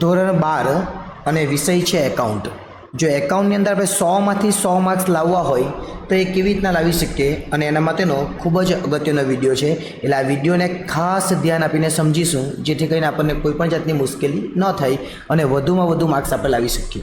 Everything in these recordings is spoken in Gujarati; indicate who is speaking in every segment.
Speaker 1: ધોરણ બાર અને વિષય છે એકાઉન્ટ જો એકાઉન્ટની અંદર આપણે સોમાંથી સો માર્ક્સ લાવવા હોય, તો એ કેવી રીતના લાવી શકીએ? અને એના માટેનો ખૂબ જ અગત્યનો વીડિયો છે. એટલે આ વિડીયોને ખાસ ધ્યાન આપીને સમજીશું, જેથી કરીને આપણને કોઈ પણ જાતની મુશ્કેલી ન થાય અને વધુમાં વધુ માર્ક્સ આપણે લાવી શકીએ.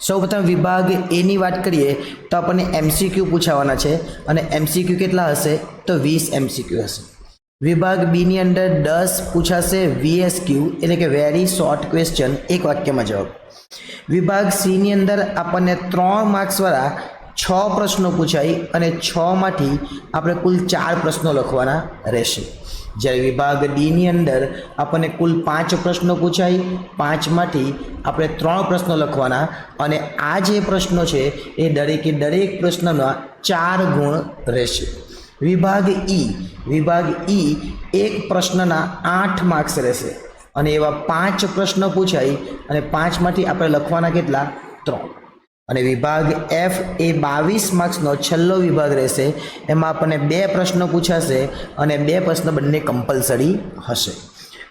Speaker 1: સૌપ્રથમ વિભાગ એની વાત કરીએ, તો આપણને એમસીક્યુ પૂછાવાના છે. અને એમસીક્યુ કેટલા હશે? તો વીસ એમસીક્યુ હશે. વિભાગ બીની અંદર દસ પૂછાશે વીએસક્યુ એટલે કે વેરી શોર્ટ ક્વેશ્ચન એક વાક્યમાં જવાબ. વિભાગ સીની અંદર આપણને ત્રણ માર્ક્સવાળા છ પ્રશ્નો પૂછાય અને છમાંથી આપણે કુલ ચાર પ્રશ્નો લખવાના રહેશે. જ્યારે વિભાગ ડીની અંદર આપણને કુલ પાંચ પ્રશ્નો પૂછાય પાંચમાંથી આપણે ત્રણ પ્રશ્નો લખવાના અને આ જે પ્રશ્નો છે એ દરેકે દરેક પ્રશ્નના ચાર ગુણ રહેશે. વિભાગ ઈ વિભાગ ઈ એક પ્રશ્નના આઠ માર્ક્સ રહેશે. અને એવા પાંચ પ્રશ્ન પૂછાય અને પાંચમાંથી આપણે લખવાના કેટલા? ત્રણ. અને વિભાગ એફ એ બાવીસ માર્ક્સનો છેલ્લો વિભાગ રહેશે. એમાં આપણને બે પ્રશ્નો પૂછાશે અને બે પ્રશ્ન બંને કમ્પલસરી હશે.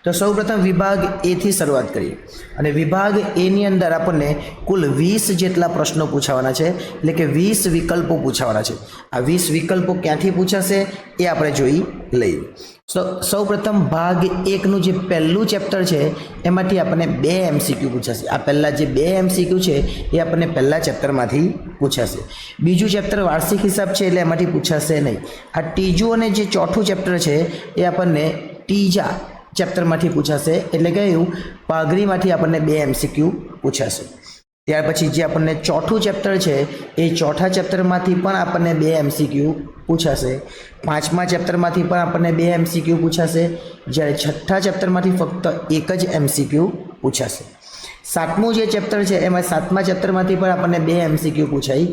Speaker 1: તો સૌપ્રથમ વિભાગ એથી શરૂઆત કરીએ. અને વિભાગ એની અંદર આપણને કુલ વીસ જેટલા પ્રશ્નો પૂછાવાના છે. એટલે કે વીસ વિકલ્પો પૂછાવાના છે. આ વીસ વિકલ્પો ક્યાંથી પૂછાશે એ આપણે જોઈ લઈએ. સૌ, સૌપ્રથમ ભાગ એકનું જે પહેલું ચેપ્ટર છે, એમાંથી આપણને બે એમસીક્યુ પૂછાશે. આ પહેલાં જે બે એમસીક્યુ છે, એ આપણને પહેલાં ચેપ્ટરમાંથી પૂછાશે. બીજું ચેપ્ટર વાર્ષિક હિસાબ છે, એટલે એમાંથી પૂછાશે નહીં. આ ત્રીજું અને જે ચોથું ચેપ્ટર છે, એ આપણને ત્રીજા ચેપ્ટરમાંથી પૂછાશે. એટલે કહ્યું પાઘરીમાંથી આપણને બે એમસીક્યુ પૂછાશે. ત્યાર પછી જે આપણને ચોથું ચેપ્ટર છે, એ ચોથા ચેપ્ટરમાંથી પણ આપણને બે એમસીક્યુ પૂછાશે. પાંચમા ચેપ્ટરમાંથી પણ આપણને બે એમસીક્યુ પૂછાશે. જ્યારે છઠ્ઠા ચેપ્ટરમાંથી ફક્ત એક જ એમસીક્યુ પૂછાશે. સાતમું જે ચેપ્ટર છે, એમાં સાતમા ચેપ્ટરમાંથી પણ આપણને બે એમસીક્યુ પૂછાય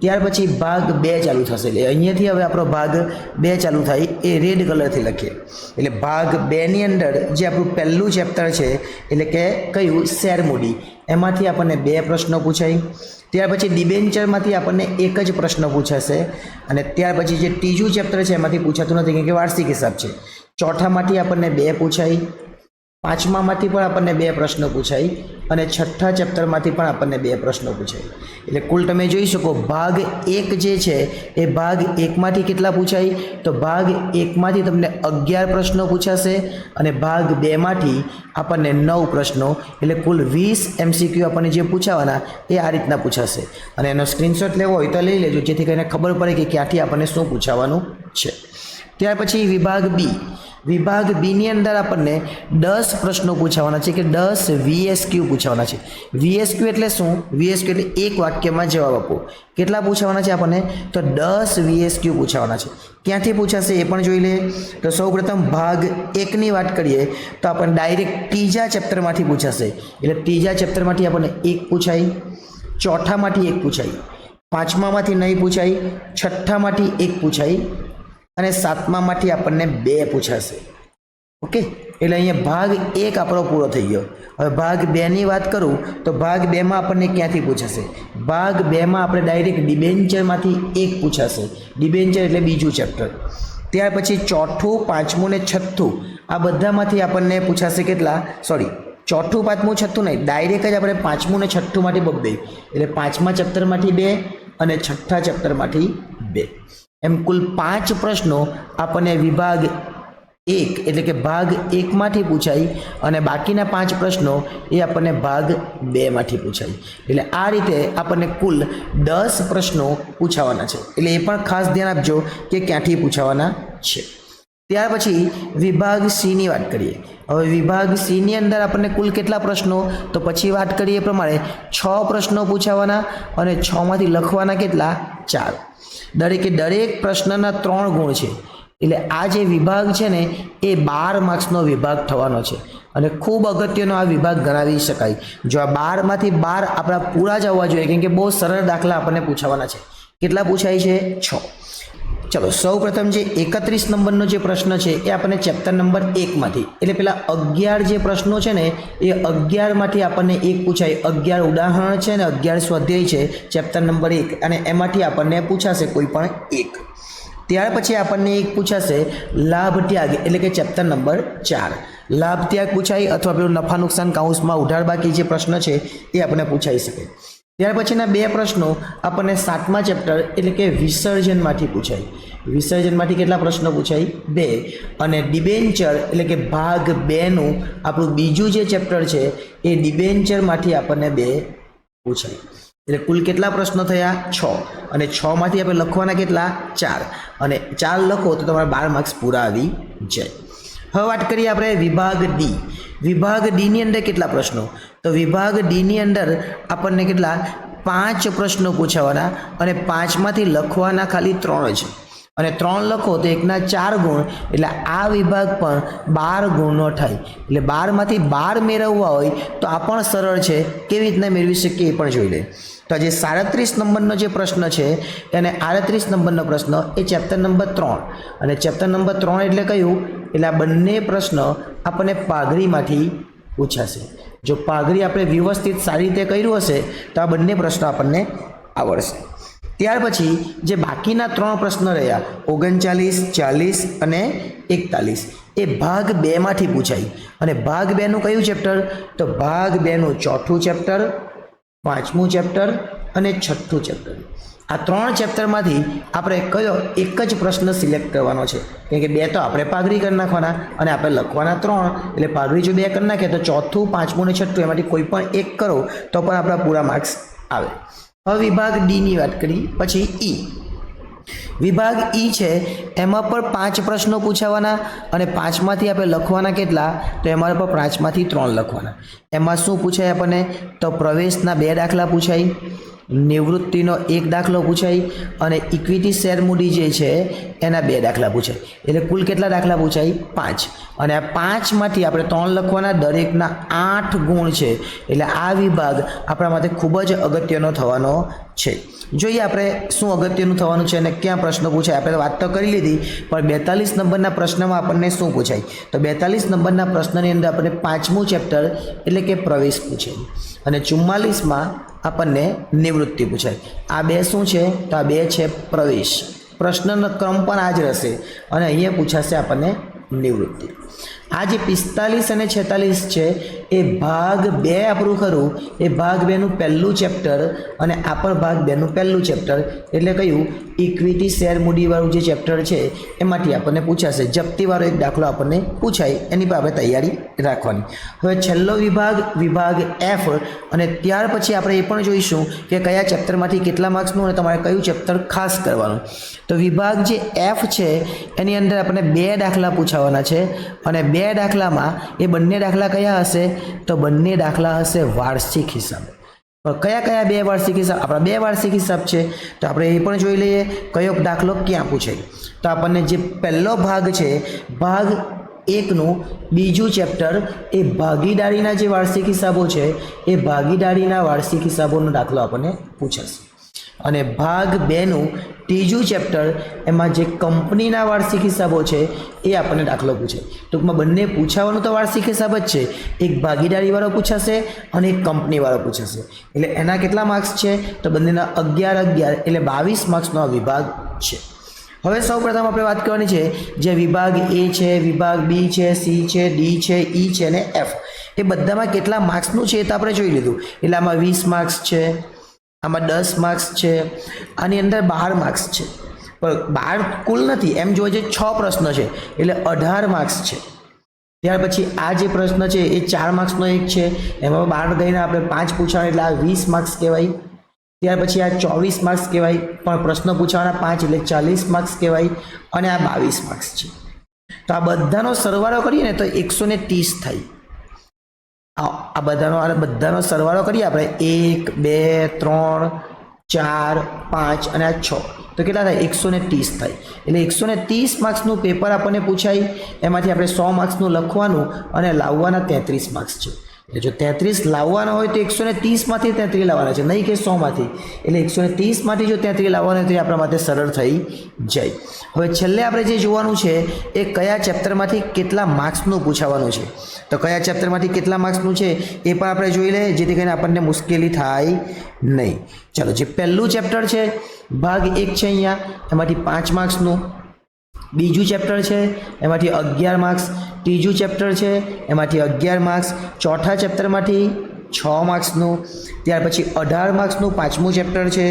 Speaker 1: ત્યાર પછી ભાગ બે ચાલુ થશે. એટલે અહીંયાથી હવે આપણો ભાગ બે ચાલુ થાય, એ રેડ કલરથી લખીએ. એટલે ભાગ બેની અંદર જે આપણું પહેલું ચેપ્ટર છે, એટલે કે કયું? શેર મૂડી એમાંથી આપણને બે પ્રશ્નો પૂછાય ત્યાર પછી ડિબેન્ચરમાંથી આપણને એક જ પ્રશ્ન પૂછાશે. અને ત્યાર પછી જે ત્રીજું ચેપ્ટર છે, એમાંથી પૂછાતું નથી કે વાર્ષિક હિસાબ છે. ચોથામાંથી આપણને બે પૂછાય પાંચમામાંથી પણ આપણને બે પ્રશ્નો પૂછાય અને છઠ્ઠા ચેપ્ટરમાંથી પણ આપણને બે પ્રશ્નો પૂછાય. એટલે કુલ તમે જોઈ શકો, ભાગ એક જે છે, એ ભાગ એકમાંથી કેટલા પૂછાય? તો ભાગ એકમાંથી તમને અગિયાર પ્રશ્નો પૂછાશે અને ભાગ બેમાંથી આપણને નવ પ્રશ્નો. એટલે કુલ વીસ એમસીક્યુ આપણને જે પૂછાવાના, એ આ રીતના પૂછાશે. અને એનો સ્ક્રીનશોટ લેવો હોય તો લઈ લેજો, જેથી કરીને ખબર પડે કે ક્યાંથી આપણને શું પૂછાવાનું છે. ત્યાર પછી વિભાગ બી. વિભાગ બીની અંદર આપણને દસ પ્રશ્નો પૂછાવાના છે કે દસ વીએસક્યુ પૂછાવાના છે. વીએસક્યુ એટલે શું? વીએસક્યુ એટલે એક વાક્યમાં જવાબ આપો. કેટલા પૂછાવાના છે આપણને? તો દસ વીએસક્યુ પૂછાવાના છે. ક્યાંથી પૂછાશે એ પણ જોઈ લઈએ તો સૌપ્રથમ ભાગ એકની વાત કરીએ, તો આપણને ડાયરેક્ટ ત્રીજા ચેપ્ટરમાંથી પૂછાશે. એટલે ત્રીજા ચેપ્ટરમાંથી આપણને એક પૂછાય, ચોથામાંથી એક પૂછાય, પાંચમામાંથી નહીં પૂછાય, છઠ્ઠામાંથી એક પૂછાય અને સાતમામાંથી આપણને બે પૂછાશે. ઓકે એટલે અહીંયા ભાગ એક આપણો પૂરો થઈ ગયો. હવે ભાગ બેની વાત કરું, તો ભાગ બેમાં આપણને ક્યાંથી પૂછાશે? ભાગ બેમાં આપણે ડાયરેક્ટ ડિબેન્ચરમાંથી એક પૂછાશે. ડિબેન્ચર એટલે બીજું ચેપ્ટર ત્યાર પછી ચોથું, પાંચમું ને છઠ્ઠું, આ બધામાંથી આપણને પૂછાશે કેટલા? સોરી ચોથું, પાંચમું, છઠ્ઠું નહીં ડાયરેક્ટ જ આપણે પાંચમું ને છઠ્ઠુંમાંથી બબ્બે એટલે પાંચમા ચેપ્ટરમાંથી બે અને છઠ્ઠા ચેપ્ટરમાંથી બે. એમ કુલ પાંચ પ્રશ્નો આપણને વિભાગ એક, એટલે કે ભાગ એકમાંથી પૂછાય અને બાકીના પાંચ પ્રશ્નો એ આપણને ભાગ બેમાંથી પૂછાય. એટલે આ રીતે આપણને કુલ દસ પ્રશ્નો પૂછાવાના છે. એટલે એ પણ ખાસ ધ્યાન આપજો કે ક્યાંથી પૂછાવાના છે. ત્યાર પછી વિભાગ સીની વાત કરીએ. હવે વિભાગ સીની અંદર આપણને કુલ કેટલા પ્રશ્નો? તો પછી વાત કરીએ પ્રમાણે છ પ્રશ્નો પૂછાવાના અને છમાંથી લખવાના કેટલા? ચાર. દરેકે દરેક પ્રશ્નના ત્રણ ગુણ છે. એટલે આ જે વિભાગ છે ને, એ બાર માર્ક્સનો વિભાગ થવાનો છે. અને ખૂબ અગત્યનો આ વિભાગ ગણાવી શકાય. જો આ બારમાંથી બાર આપણા પૂરા જ આવવા જોઈએ, કેમ કે બહુ સરળ દાખલા આપણને પૂછાવાના છે. કેટલા પૂછાય છે? છ. ચલો સૌ પ્રથમ જે એકત્રીસ નંબરનો જે પ્રશ્ન છે એ આપણને ચેપ્ટર નંબર એકમાંથી, એટલે પેલા અગિયાર જે પ્રશ્નો છે ને, એ અગિયારમાંથી આપણને એક પૂછાય. અગિયાર ઉદાહરણ છે ને, અગિયાર સ્વાધ્યાય છે, ચેપ્ટર નંબર એક, અને એમાંથી આપણને પૂછાશે કોઈ પણ એક. ત્યાર પછી આપણને એક પૂછાશે લાભ ત્યાગ, એટલે કે ચેપ્ટર નંબર ચાર. લાભ ત્યાગ પૂછાય અથવા પેલું નફા નુકસાન કાઉન્સમાં ઉઢાડ બાકી જે પ્રશ્ન છે એ આપણને પૂછાઈ શકે. ત્યાર પછીના બે પ્રશ્નો આપણને સાતમા ચેપ્ટર એટલે કે વિસર્જનમાંથી પૂછાય. વિસર્જનમાંથી કેટલા પ્રશ્નો પૂછાય? બે. અને ડિબેન્ચર એટલે કે ભાગ બેનું આપણું બીજું જે ચેપ્ટર છે એ ડિબેન્ચરમાંથી આપણને બે પૂછાય. એટલે કુલ કેટલા પ્રશ્નો થયા? છ. અને છમાંથી આપણે લખવાના કેટલા? ચાર. અને ચાર લખો તો તમારા બાર માર્ક્સ પૂરા આવી જાય. હવે વાત કરીએ આપણે વિભાગ ડી. વિભાગ ડીની અંદર કેટલા પ્રશ્નો? તો વિભાગ ડીની અંદર આપણને કેટલા પાંચ પ્રશ્નો પૂછાવાના અને પાંચમાંથી લખવાના ખાલી ત્રણ છે અને ત્રણ લખો તો એકના ચાર ગુણ, એટલે આ વિભાગ પણ બાર ગુણનો થાય. એટલે બારમાંથી બાર મેળવવા હોય તો આ પણ સરળ છે, કેવી રીતના મેળવી શકીએ એ પણ જોઈ લે. તો આજે સાડત્રીસ નંબરનો જે પ્રશ્ન છે અને આડત્રીસ નંબરનો પ્રશ્ન એ ચેપ્ટર નંબર ત્રણ. અને ચેપ્ટર નંબર ત્રણ એટલે કયું? એટલે આ બંને પ્રશ્ન આપણને પાઘડીમાંથી પૂછાશે. જો પાઘડી આપણે વ્યવસ્થિત સારી રીતે કર્યું હશે, તો આ બંને પ્રશ્નો આપણને આવડશે. ત્યાર પછી, જે બાકીના ત્રણ પ્રશ્ન રહ્યા, ઓગણચાલીસ, ચાલીસ અને એકતાલીસ, એ ભાગ બેમાંથી પૂછાય. અને ભાગ બેનું કયું ચેપ્ટર? તો ભાગ બેનું ચોથું ચેપ્ટર, પાંચમું ચેપ્ટર અને છઠ્ઠું ચેપ્ટર. આ ત્રણ ચેપ્ટરમાંથી આપણે કયો એક જ પ્રશ્ન સિલેક્ટ કરવાનો છે? કેમ કે બે તો આપણે પાઘડી કરી નાખવાના અને આપણે લખવાના ત્રણ, એટલે પાઘડી જો બે કરી નાખીએ તો ચોથું, પાંચમું અને છઠ્ઠું એમાંથી કોઈ પણ એક કરો તો પણ આપણા પૂરા માર્ક્સ આવે. હવે વિભાગ ડીની વાત કરી પછી ઈ વિભાગ ઈ છે, એમાં પણ પાંચ પ્રશ્નો પૂછાવાના અને પાંચમાંથી આપણે લખવાના કેટલા? તો એમાં પણ પાંચમાંથી ત્રણ લખવાના. એમાં શું પૂછાય આપણને? તો પ્રવેશના બે દાખલા પૂછાય. નિવૃત્તિનો એક દાખલો પૂછાય અને ઇક્વિટી શેર મૂડી જે છે, એના બે દાખલા પૂછાય એટલે કુલ કેટલા દાખલા પૂછાય પાંચ. અને આ પાંચમાંથી આપણે ત્રણ લખવાના, દરેકના આઠ ગુણ છે. એટલે આ વિભાગ આપણા માટે ખૂબ જ અગત્યનો થવાનો છે. જોઈએ આપણે શું અગત્યનું થવાનું છે અને ક્યાં પ્રશ્નો પૂછાય. આપણે વાત તો કરી લીધી, પણ બેતાલીસ નંબરના પ્રશ્નમાં આપણને શું પૂછાય? તો બેતાલીસ નંબરના પ્રશ્નની અંદર આપણને પાંચમું ચેપ્ટર એટલે કે પ્રવેશ પૂછે. અને ચુમ્માલીસમાં આપણને નિવૃત્તિ પૂછાય. આ બે શું છે? તો આ બે છે પ્રવેશ. પ્રશ્નનો ક્રમ પણ આ જ રહેશે. અને અહીંયા પૂછાશે આપણને નિવૃત્તિ. આ જે પિસ્તાલીસ અને છેતાલીસ છે, એ ભાગ બે આપણું ખરું. એ ભાગ બેનું પહેલું ચેપ્ટર અને આ પણ ભાગ બેનું પહેલું ચેપ્ટર. એટલે કયું? ઇક્વિટી શેર મૂડીવાળું જે ચેપ્ટર છે, એમાંથી આપણને પૂછાશે. જપ્તીવાળો એક દાખલો આપણને પૂછાય. એની પર આપણે તૈયારી રાખવાની. હવે છેલ્લો વિભાગ વિભાગ એફ અને ત્યાર પછી આપણે એ પણ જોઈશું કે કયા ચેપ્ટરમાંથી કેટલા માર્ક્સનું અને તમારે કયું ચેપ્ટર ખાસ કરવાનું. તો વિભાગ જે એફ છે, એની અંદર આપણને બે દાખલા પૂછાવાના છે અને બે દાખલામાં એ બંને દાખલા કયા હશે? તો બંને દાખલા હશે વાર્ષિક હિસાબ. કયા કયા બે વાર્ષિક હિસાબ? આપણા બે વાર્ષિક હિસાબ છે. તો આપણે એ પણ જોઈ લઈએ કયો દાખલો ક્યાં પૂછે. તો આપણને જે પહેલો ભાગ છે, ભાગ એકનું બીજું ચેપ્ટર એ ભાગીદારીના જે વાર્ષિક હિસાબો છે, એ ભાગીદારીના વાર્ષિક હિસાબોનો દાખલો આપણને પૂછાશે. અને ભાગ બેનું ત્રીજું ચેપ્ટર એમાં જે કંપનીના વાર્ષિક હિસાબો છે એ આપણને દાખલો પૂછે. ટૂંકમાં બંને પૂછાવાનું તો વાર્ષિક હિસાબ જ છે. એક ભાગીદારીવાળો પૂછાશે અને એક કંપનીવાળો પૂછાશે. એટલે એના કેટલા માર્ક્સ છે? તો બંનેના અગિયાર અગિયાર, એટલે બાવીસ માર્ક્સનો વિભાગ છે. હવે સૌપ્રથમ આપણે વાત કરવાની છે જે વિભાગ એ છે, વિભાગ બી છે, સી છે, ડી છે, ઈ છે અને એફ. એ બધામાં કેટલા માર્ક્સનું છે એ તો આપણે જોઈ લીધું. એટલે આમાં વીસ માર્ક્સ છે. આમાં દસ માર્ક્સ છે, આની અંદર બાર માર્ક્સ છે. પણ બાર કુલ નથી, એમ જોવા જઈએ છ પ્રશ્ન છે, એટલે અઢાર માર્ક્સ છે. ત્યાર પછી આ જે પ્રશ્ન છે, એ ચાર માર્ક્સનો એક છે, એમાં બાર ગઈને આપણે પાંચ પૂછાણ એટલે આ વીસ માર્ક્સ કહેવાય. ત્યાર પછી આ ચોવીસ માર્ક્સ કહેવાય, પણ પ્રશ્ન પૂછવાના પાંચ, એટલે ચાલીસ માર્ક્સ કહેવાય, અને આ બાવીસ માર્ક્સ છે. તો આ બધાનો સરવાળો કરીએ ને, તો એકસો ને ત્રીસ થાય. આ બધાનો અને બધાનો સરવાળો કરીએ આપણે. એક, બે, ત્રણ, ચાર, પાંચ અને આ છ. તો કેટલા થાય? એકસો ને ત્રીસ થાય. એટલે એકસો ને ત્રીસ માર્ક્સનું પેપર આપણને પૂછાય. એમાંથી આપણે સો માર્ક્સનું લખવાનું અને લાવવાના તેત્રીસ માર્ક્સ છે. જો તેત્રીસ લાવવાના હોય તો એકસો ને ત્રીસમાંથી તેત્રીસ લાવવાના છે, નહીં કે સોમાંથી. એટલે એકસો ને ત્રીસમાંથી જો તેત્રીસ લાવવાના હોય તો આપણા માટે સરળ થઈ જાય. હવે છેલ્લે આપણે જે જોવાનું છે, એ કયા ચેપ્ટરમાંથી કેટલા માર્ક્સનું પૂછાવાનું છે. તો કયા ચેપ્ટરમાંથી કેટલા માર્ક્સનું છે, એ પણ આપણે જોઈ લઈએ, જેથી કરીને આપણને મુશ્કેલી થાય નહીં. ચાલો, જે પહેલું ચેપ્ટર છે, ભાગ એક છે અહીંયા, એમાંથી પાંચ માર્ક્સનું બીજું ચેપ્ટર છે, એમાંથી અગિયાર માર્ક્સ ત્રીજું ચેપ્ટર છે, એમાંથી અગિયાર માર્ક્સ ચોથા ચેપ્ટરમાંથી છ માર્ક્સનું ત્યાર પછી અઢાર માર્ક્સનું પાંચમું ચેપ્ટર છે.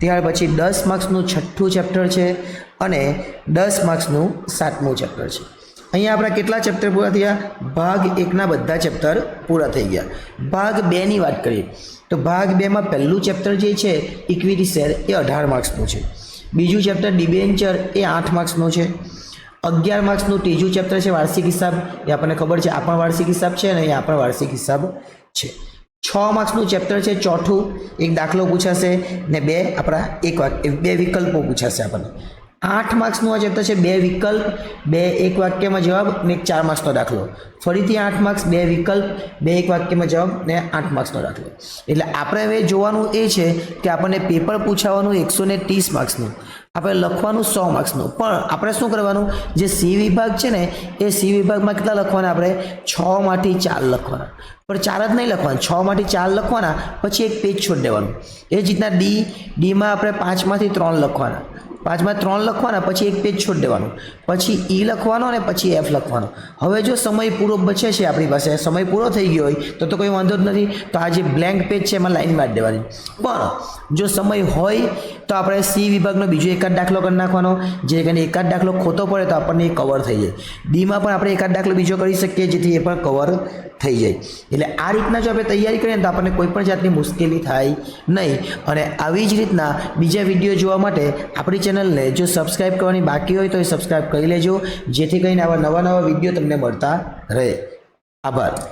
Speaker 1: ત્યાર પછી દસ માર્ક્સનું છઠ્ઠું ચેપ્ટર છે અને દસ માર્ક્સનું સાતમું ચેપ્ટર છે. અહીંયા આપણા કેટલા ચેપ્ટર પૂરા થયા? ભાગ એકના બધા ચેપ્ટર પૂરા થઈ ગયા. ભાગ બેની વાત કરીએ, તો ભાગ બેમાં પહેલું ચેપ્ટર જે છે, ઇક્વિટી શેર, એ અઢાર માર્ક્સનું છે. બીજું ચેપ્ટર ડિબેન્ચર એ આઠ માર્ક્સનું છે. અગિયાર માર્ક્સનું ત્રીજું ચેપ્ટર છે વાર્ષિક હિસાબ. એ આપણને ખબર છે, આ પણ વાર્ષિક હિસાબ છે અને એ આ પણ વાર્ષિક હિસાબ છે. છ માર્ક્સનું ચેપ્ટર છે, ચોથું એક દાખલો પૂછાશે ને બે આપણા એક બે વિકલ્પો પૂછાશે આપણને. આઠ માર્ક્સનું આ ચેપ્ટર છે, બે વિકલ્પ, બે એક વાક્યમાં જવાબ ને ચાર માર્ક્સનો દાખલો. ફરીથી આઠ માર્ક્સ, બે વિકલ્પ, બે એક વાક્યમાં જવાબ ને આઠ માર્ક્સનો દાખલો. એટલે આપણે હવે જોવાનું એ છે કે આપણને પેપર પૂછાવાનું એકસો ને ત્રીસ માર્ક્સનું, આપણે લખવાનું સો માર્ક્સનું. પણ આપણે શું કરવાનું? જે સી વિભાગ છે ને, એ સી વિભાગમાં કેટલા લખવાના આપણે? છ માંથી ચાર લખવાના. પણ ચાર જ નહીં લખવાના, છ માંથી ચાર લખવાના, પછી એક પેજ છોડી દેવાનું. એ જ રીતના ડી ડીમાં આપણે પાંચમાંથી ત્રણ લખવાના. પાંચમાં ત્રણ લખવાના, પછી એક પેજ છોડી દેવાનું. પછી ઈ લખવાનો અને પછી એફ લખવાનો. હવે જો સમય પૂરો બચે છે આપણી પાસે, સમય પૂરો થઈ ગયો હોય, તો તો કોઈ વાંધો જ નથી. તો આ જે બ્લેન્ક પેજ છે એમાં લાઈન મારી દેવાની. પણ જો સમય હોય, તો આપણે સી વિભાગનો બીજો એકાદ દાખલો કરી નાખવાનો. જે કરીને એકાદ દાખલો ખોટો પડે, તો આપણને એ કવર થઈ જાય. ડીમાં પણ આપણે એકાદ દાખલો બીજો કરી શકીએ, જેથી એ પણ કવર થઈ જાય. એટલે આ રીતના જો આપણે તૈયારી કરીએ તો આપણને કોઈ પણ જાતની મુશ્કેલી થાય નહીં. અને આવી જ રીતના બીજા વીડિયો જોવા માટે આપણી ચેનલને જો સબસ્ક્રાઈબ કરવાની બાકી હોય તો એ સબસ્ક્રાઈબ કરી લેજો, જેથી કરીને આવા નવા નવા વીડિયો તમને મળતા રહે. આભાર.